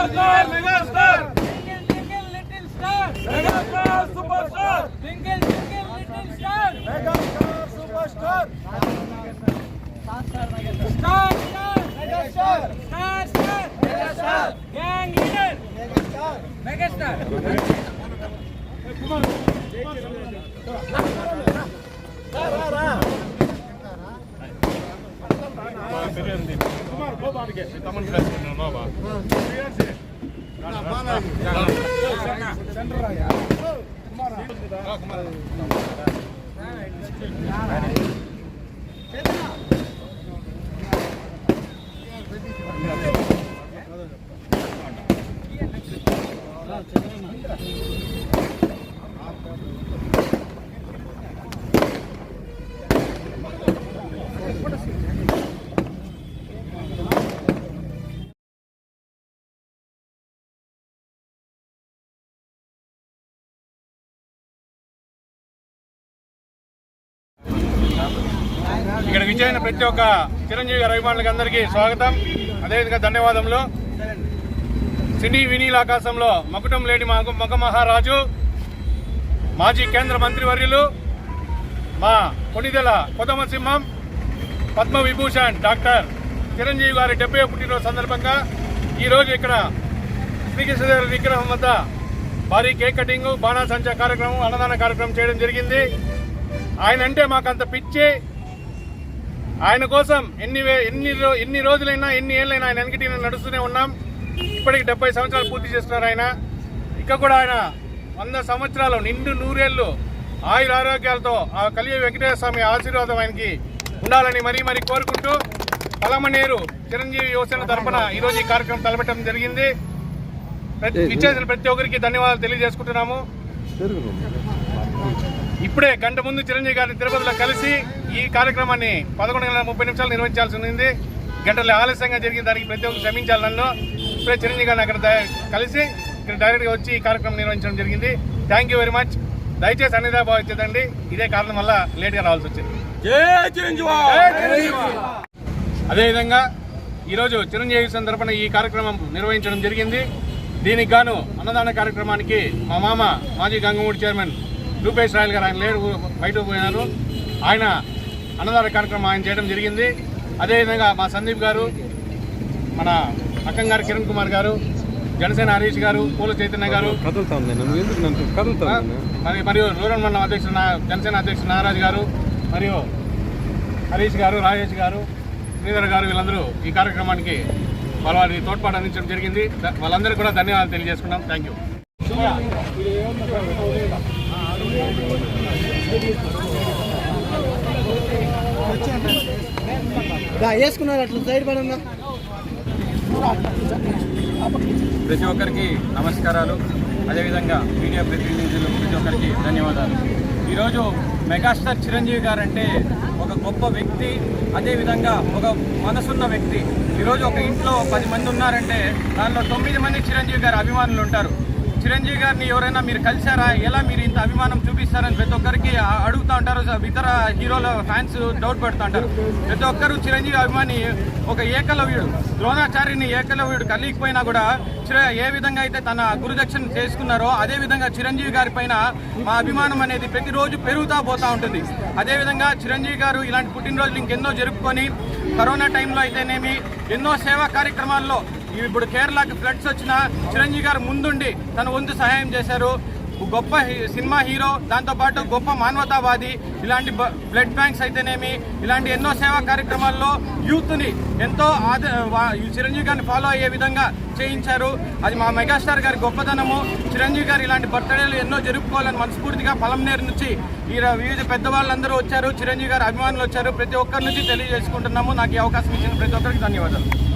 Megastar megastar Twinkle, twinkle, little star. Megastar super star Twinkle, twinkle, little star. Megastar super star Star, star. Megastar Star, star. Megastar Gang leader. Megastar Megastar. ఇక్కడ విజయైన ప్రతి ఒక్క చిరంజీవి గారి అభిమానులకి అందరికీ స్వాగతం. అదేవిధంగా ధన్యవాదములు. సినీ వినీల ఆకాశంలో మకుటం లేని మగ మహారాజు మాజీ కేంద్ర మంత్రివర్యులు మా కొనిదెల కొదమసింహం పద్మ విభూషణ్ డాక్టర్ చిరంజీవి గారి డెబ్బై పుట్టినరోజు సందర్భంగా ఈరోజు ఇక్కడ శ్రీకృష్ణదేవ విగ్రహం వద్ద భారీ కేక్ కటింగ్ బాణాసంచ కార్యక్రమం అన్నదాన కార్యక్రమం చేయడం జరిగింది. ఆయన అంటే మాకంత పిచ్చి. ఆయన కోసం ఎన్ని ఎన్ని ఎన్ని రోజులైనా ఎన్ని ఏళ్ళైనా ఆయన వెనకటి నడుస్తూనే ఉన్నాం. ఇప్పటికి డెబ్బై సంవత్సరాలు పూర్తి చేస్తున్నారు ఆయన. ఇక కూడా ఆయన వంద సంవత్సరాలు నిండు నూరేళ్ళు ఆయుర ఆరోగ్యాలతో ఆ కలియ వెంకటేశ్వర స్వామి ఆశీర్వాదం ఆయనకి ఉండాలని మరీ మరీ కోరుకుంటూ పలమనేరు చిరంజీవి యువసేన తరపున ఈరోజు ఈ కార్యక్రమం తలపెట్టడం జరిగింది. ప్రతి ఇచ్చేసిన ప్రతి ఒక్కరికి ధన్యవాదాలు తెలియజేసుకుంటున్నాము. ఇప్పుడే గంట ముందు చిరంజీవి గారిని తిరుపతిలో కలిసి ఈ కార్యక్రమాన్ని పదకొండు గంటల ముప్పై నిమిషాలు నిర్వహించాల్సి ఉంది గంటల ఆలస్యంగా జరిగిన దానికి ప్రతి ఒక్కరు క్షమించాలి నన్ను. ఇప్పుడే చిరంజీవి గారిని అక్కడ కలిసి ఇక్కడ డైరెక్ట్గా వచ్చి ఈ కార్యక్రమం నిర్వహించడం జరిగింది. థ్యాంక్ యూ వెరీ మచ్ దయచేసి అన్నిదా భావించదండి ఇదే కారణం వల్ల లేట్గా రావాల్సి వచ్చింది. అదేవిధంగా ఈరోజు చిరంజీవి సందర్భన ఈ కార్యక్రమం నిర్వహించడం జరిగింది. దీనికి గాను అన్నదాన కార్యక్రమానికి మా మామ మాజీ గంగమూడి చైర్మన్ రూపేష్ రాయల్ గారు ఆయన లేరు బయట పోయినారు. ఆయన అన్నదాన కార్యక్రమం ఆయన చేయడం జరిగింది. అదేవిధంగా మా సందీప్ గారు మన అక్కం గారు కిరణ్ కుమార్ గారు జనసేన హరీష్ గారు పూల చైతన్య గారు. మరి మరియు రూరల్ మండలం అధ్యక్షుడు జనసేన అధ్యక్షుడు నాగరాజు గారు మరియు హరీష్ గారు రాజేష్ గారు శ్రీధర్ గారు వీళ్ళందరూ ఈ కార్యక్రమానికి వాళ్ళ వారి తోడ్పాటు అందించడం జరిగింది. వాళ్ళందరికీ కూడా ధన్యవాదాలు తెలియజేసుకున్నాం థ్యాంక్ యూ. వేసుకున్నారు అట్లా సైడ్ ప్రతి ఒక్కరికి నమస్కారాలు. అదేవిధంగా మీడియా ప్రతినిధులు ప్రతి ఒక్కరికి ధన్యవాదాలు. ఈరోజు మెగాస్టార్ చిరంజీవి గారు అంటే ఒక గొప్ప వ్యక్తి అదేవిధంగా ఒక మనసున్న వ్యక్తి. ఈరోజు ఒక ఇంట్లో పది మంది ఉన్నారంటే దానిలో తొమ్మిది మంది చిరంజీవి గారు అభిమానులు ఉంటారు. చిరంజీవి గారిని ఎవరైనా మీరు కలిశారా? ఎలా మీరు ఇంత అభిమానం చూపిస్తారని ప్రతి ఒక్కరికి అడుగుతూ ఉంటారు. ఇతర హీరోల ఫ్యాన్స్ డౌట్ పెడుతూ ఉంటారు. ప్రతి ఒక్కరు చిరంజీవి అభిమాని ఒక ఏకలవ్యుడు ద్రోణాచార్యుని ఏకలవ్యుడు కలిగిపోయినా కూడా చిర ఏ విధంగా అయితే తన గురుదక్షిణ చేసుకున్నారో అదే విధంగా చిరంజీవి గారి పైన మా అభిమానం అనేది ప్రతిరోజు పెరుగుతూ పోతూ ఉంటుంది. అదేవిధంగా చిరంజీవి గారు ఇలాంటి పుట్టినరోజులు ఇంకెన్నో జరుపుకొని కరోనా టైంలో అయితేనేమి ఎన్నో సేవా కార్యక్రమాల్లో ఇప్పుడు కేరళకి ఫ్లడ్స్ వచ్చినా చిరంజీవి గారు ముందుండి తన వంతు సహాయం చేశారు. గొప్ప హీ- సినిమా హీరో దాంతోపాటు గొప్ప మానవతావాది ఇలాంటి బ- బ్లడ్ బ్యాంక్స్ అయితేనేమి ఇలాంటి ఎన్నో సేవా కార్యక్రమాల్లో యూత్ని ఎంతో ఆద ఈ చిరంజీవి గారిని ఫాలో అయ్యే విధంగా చేయించారు. అది మా మెగాస్టార్ గారి గొప్పతనము. చిరంజీవి గారు ఇలాంటి బర్త్డేలు ఎన్నో జరుపుకోవాలని మనస్ఫూర్తిగా పొలంనేరు నుంచి వివిధ పెద్దవాళ్ళందరూ వచ్చారు. చిరంజీవి గారు అభిమానులు వచ్చారు. ప్రతి ఒక్కరి నుంచి తెలియజేసుకుంటున్నాము. నాకు ఈ అవకాశం ఇచ్చిన ప్రతి ఒక్కరికి ధన్యవాదాలు.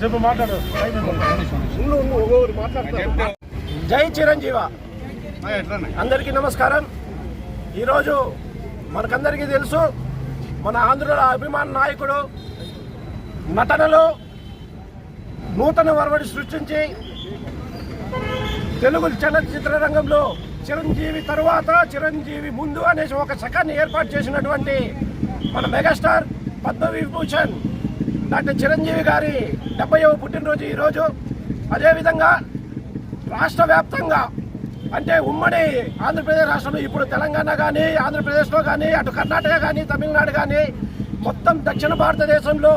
చెప్పు మాట్లాడు. జై చిరంజీవ? అందరికీ నమస్కారం. ఈరోజు మనకందరికీ తెలుసు మన ఆంధ్రుల అభిమాన నాయకుడు నటనలో నూతన వరవడి సృష్టించి తెలుగు చలనచిత్ర రంగంలో చిరంజీవి తరువాత చిరంజీవి ముందు అనేసి ఒక శకాన్ని ఏర్పాటు చేసినటువంటి మన మెగాస్టార్ పద్మవిభూషణ్ డాక్టర్ చిరంజీవి గారి డెబ్బైవ పుట్టినరోజు ఈరోజు. అదేవిధంగా రాష్ట్ర వ్యాప్తంగా అంటే ఉమ్మడి ఆంధ్రప్రదేశ్ రాష్ట్రంలో ఇప్పుడు తెలంగాణ కానీ ఆంధ్రప్రదేశ్లో కానీ అటు కర్ణాటక కానీ తమిళనాడు కానీ మొత్తం దక్షిణ భారతదేశంలో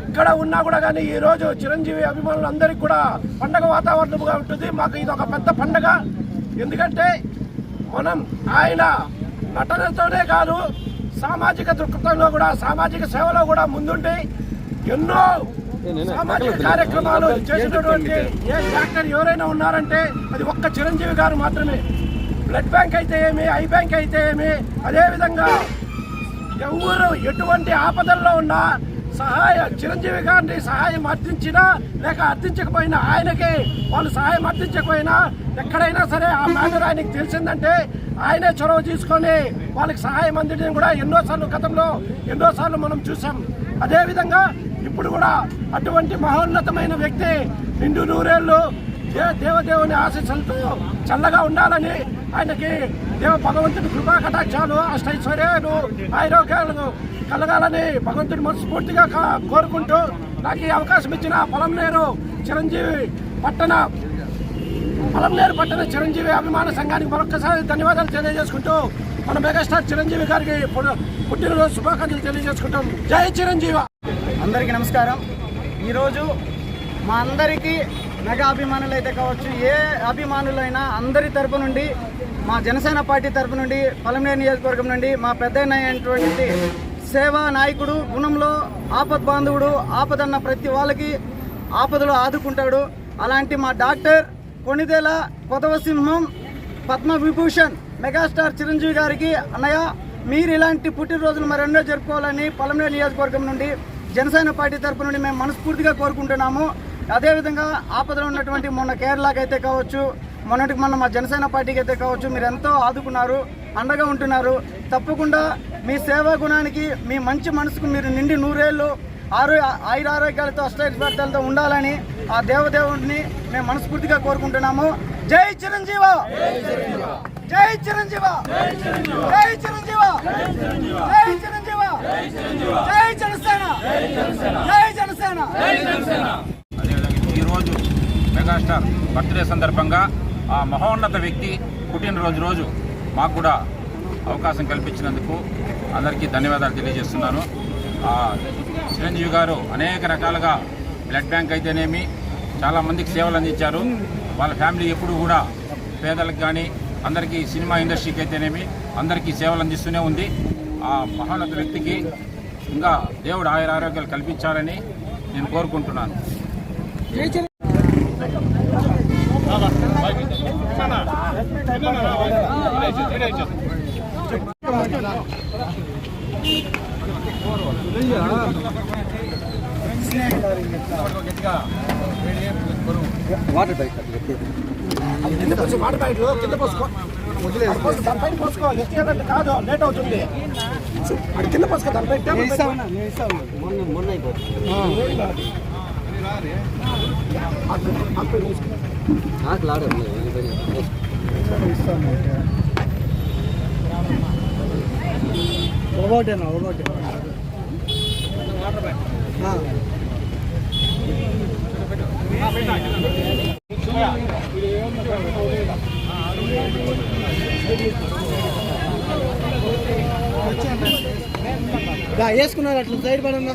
ఎక్కడ ఉన్నా కూడా కానీ ఈరోజు చిరంజీవి అభిమానులందరికీ కూడా పండగ వాతావరణముగా ఉంటుంది. మాకు ఇది ఒక పెద్ద పండగ. ఎందుకంటే మనం ఆయన నటనతోనే కాదు సామాజిక దృక్పథంలో కూడా సామాజిక సేవలో కూడా ముందుండి ఎన్నో సామాజిక కార్యక్రమాలు చేసినటువంటి ఏ డాక్టర్ ఎవరైనా ఉన్నారంటే అది ఒక్క చిరంజీవి గారు మాత్రమే. బ్లడ్ బ్యాంక్ అయితే ఏమి ఐ బ్యాంక్ అయితే ఏమి అదేవిధంగా ఎవరు ఎటువంటి ఆపదల్లో ఉన్నా సహాయ చిరంజీవి గారిని సహాయం అర్థించినా లేక అర్థించకపోయినా ఆయనకి వాళ్ళు సహాయం అర్థించకపోయినా ఎక్కడైనా సరే ఆ మ్యాటర్ ఆయనకి తెలిసిందంటే ఆయనే చొరవ తీసుకొని వాళ్ళకి సహాయం అందించడం కూడా ఎన్నోసార్లు గతంలో ఎన్నోసార్లు మనం చూసాం అదేవిధంగా ఇప్పుడు కూడా అటువంటి మహోన్నతమైన వ్యక్తి నిండు నూరేళ్ళు దే దేవదేవుని ఆశీస్సులతో చల్లగా ఉండాలని ఆయనకి దేవ భగవంతుడి కృపా కటాక్షాలు అష్టైశ్వర్యాలు ఆరోగ్యాలు కలగాలని భగవంతుని మనస్ఫూర్తిగా కోరుకుంటూ నాకు ఈ అవకాశం ఇచ్చిన పొలంనేరు చిరంజీవి పట్టణ పొలంనేరు పట్టణ చిరంజీవి అభిమాన సంఘానికి మరొకసారి ధన్యవాదాలు తెలియజేసుకుంటూ మన మెగాస్టార్ చిరంజీవి గారికి పుట్టినరోజు శుభాకాంక్షలు తెలియజేసుకుంటాం. జై చిరంజీవి! అందరికీ నమస్కారం. ఈరోజు మా అందరికీ మెగా అభిమానులు అయితే కావచ్చు ఏ అభిమానులైనా అందరి తరపు నుండి మా జనసేన పార్టీ తరపు నుండి పలమనేరు నియోజకవర్గం నుండి మా పెద్ద అయినటువంటి సేవా నాయకుడు గుణంలో ఆపద్ బాంధవుడు ఆపదన్న ప్రతి వాళ్ళకి ఆపదలో ఆదుకుంటాడు. అలాంటి మా డాక్టర్ కొణిదెల కొదవసింహం పద్మ విభూషణ్ మెగాస్టార్ చిరంజీవి గారికి అన్నయ్య మీరు ఇలాంటి పుట్టినరోజులు మరెన్నో జరుపుకోవాలని పలమనేరు నియోజకవర్గం నుండి జనసేన పార్టీ తరపు నుండి మేము మనస్ఫూర్తిగా కోరుకుంటున్నాము. అదేవిధంగా ఆపదలో ఉన్నటువంటి మొన్న కేరళకైతే అయితే కావచ్చు మొన్నటికి మొన్న మా జనసేన పార్టీకి అయితే కావచ్చు మీరు ఎంతో ఆదుకున్నారు అండగా ఉంటున్నారు. తప్పకుండా మీ సేవా గుణానికి మీ మంచి మనసుకు మీరు నిండి నూరేళ్ళు ఆరు ఆయుర ఆరోగ్యాలతో అష్టైశ్వర్యాలతో ఉండాలని ఆ దేవదేవుడిని మేము మనస్ఫూర్తిగా కోరుకుంటున్నాము. జై చిరంజీవ! జై చిరంజీవ! జై చిరంజీవ! జై చిరంజీవ! జై జనసేన! జై జనసేన! అదేవిధంగా ఈరోజు మెగాస్టార్ బర్త్డే సందర్భంగా ఆ మహోన్నత వ్యక్తి పుట్టినరోజు రోజు మాకు కూడా అవకాశం కల్పించినందుకు అందరికీ ధన్యవాదాలు తెలియజేస్తున్నాను. చిరంజీవి గారు అనేక రకాలుగా బ్లడ్ బ్యాంక్ అయితేనేమి చాలామందికి సేవలు అందించారు. వాళ్ళ ఫ్యామిలీ ఎప్పుడు కూడా పేదలకు కానీ అందరికీ సినిమా ఇండస్ట్రీకి అయితేనేమి అందరికీ సేవలు అందిస్తూనే ఉంది. ఆ మహోన్నత వ్యక్తికి ఇంకా దేవుడు ఆయుర ఆరోగ్యాలు కల్పించాలని నేను కోరుకుంటున్నాను. వాటర్ బ్యాగ్ కింద పోసి వాటర్ బ్యాగ్లో కింద పోసుకో. వదిలేదు దానిపైన పోసుకో ఎత్తికేదంటే కాదు లేట్ అవుతుంది అది కింద పోసుకో దానిపై టేబుల్ మొన్న మొన్న అయిపోతుంది ఆకలి ఆడదు ఒకటేనా ఒకటే ఇది ఏముందో వేసుకున్నారు అట్లా సైడ్ పడన్నా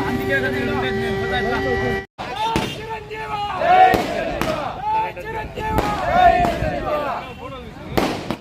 అందుకే